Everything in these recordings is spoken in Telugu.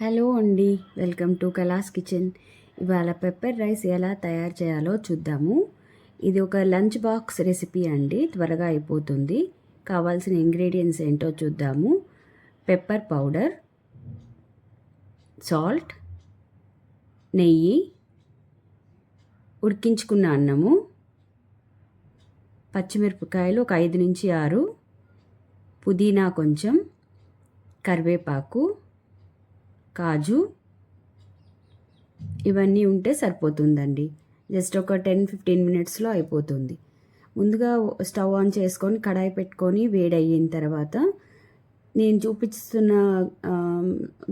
హలో అండి వెల్కమ్ టు కలాస్ కిచెన్. ఇవాళ పెప్పర్ రైస్ ఎలా తయారు చేయాలో చూద్దాము. ఇది ఒక లంచ్ బాక్స్ రెసిపీ అండి త్వరగా అయిపోతుంది. కావాల్సిన ఇంగ్రీడియంట్స్ ఏంటో చూద్దాము. పెప్పర్ పౌడర్ సాల్ట్ నెయ్యి ఉడికించుకున్న అన్నము పచ్చిమిరపకాయలు ఒక ఐదు నుంచి ఆరు పుదీనా కొంచెం కరివేపాకు కాజు. ఇవన్నీ ఉంటే సరిపోతుందండి. జస్ట్ ఒక టెన్ ఫిఫ్టీన్ మినిట్స్లో అయిపోతుంది. ముందుగా స్టవ్ ఆన్ చేసుకొని కడాయి పెట్టుకొని వేడయిన తర్వాత నేను చూపిస్తున్న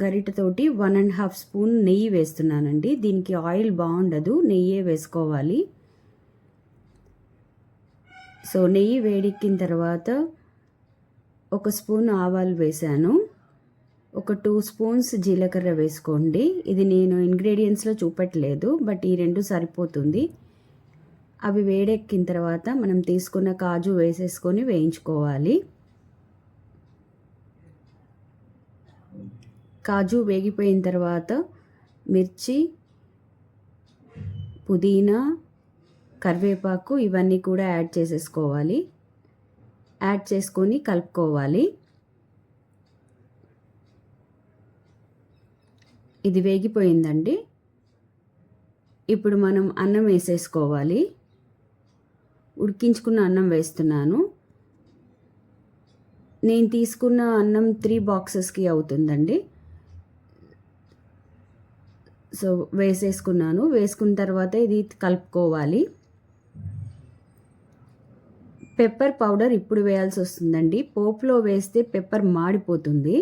గరిటతోటి వన్ అండ్ హాఫ్ స్పూన్ నెయ్యి వేస్తున్నానండి. దీనికి ఆయిల్ బాగుండదు నెయ్యే వేసుకోవాలి. సో నెయ్యి వేడెక్కిన తర్వాత ఒక స్పూన్ ఆవాలు వేసాను ఒక టూ స్పూన్స్ జీలకర్ర వేసుకోండి. ఇది నేను ఇంగ్రీడియంట్స్లో చూపట్లేదు బట్ ఈ రెండు సరిపోతుంది. అవి వేడెక్కిన తర్వాత మనం తీసుకున్న కాజు వేసేసుకొని వేయించుకోవాలి. కాజు వేగిపోయిన తర్వాత మిర్చి పుదీనా కరివేపాకు ఇవన్నీ కూడా యాడ్ చేసేసుకోవాలి. యాడ్ చేసుకొని కలుపుకోవాలి. ఇది వేగిపోయిందండి. ఇప్పుడు మనం అన్నం వేసేసుకోవాలి. ఉడికించుకున్న అన్నం వేస్తున్నాను. నేను తీసుకున్న అన్నం త్రీ బాక్సెస్కి అవుతుందండి. సో వేసేసుకున్నాను. వేసుకున్న తర్వాత ఇది కలుపుకోవాలి. పెప్పర్ పౌడర్ ఇప్పుడు వేయాల్సి వస్తుందండి. పోపులో వేస్తే పెప్పర్ మాడిపోతుంది.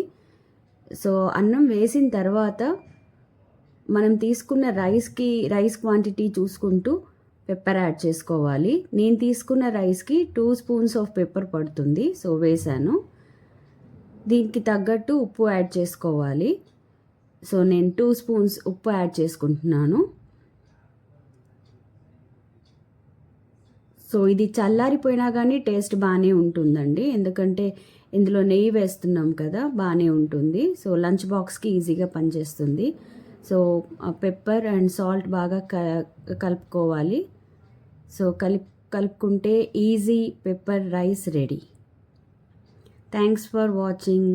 సో అన్నం వేసిన తర్వాత మనం తీసుకున్న రైస్కి రైస్ క్వాంటిటీ చూసుకుంటూ పెప్పర్ యాడ్ చేసుకోవాలి. నేను తీసుకున్న రైస్కి టూ స్పూన్స్ ఆఫ్ పెప్పర్ పడుతుంది సో వేసాను. దీనికి తగ్గట్టు ఉప్పు యాడ్ చేసుకోవాలి. సో నేను టూ స్పూన్స్ ఉప్పు యాడ్ చేసుకుంటున్నాను. సో ఇది చల్లారిపోయినా కానీ టేస్ట్ బాగానే ఉంటుందండి. ఎందుకంటే ఇందులో నెయ్యి వేస్తున్నాం కదా బాగానే ఉంటుంది. సో లంచ్ బాక్స్కి ఈజీగా పనిచేస్తుంది. సో పెప్పర్ అండ్ సాల్ట్ బాగా క కలుపుకోవాలి. సో కలి కలుపుకుంటే easy pepper rice ready thanks for watching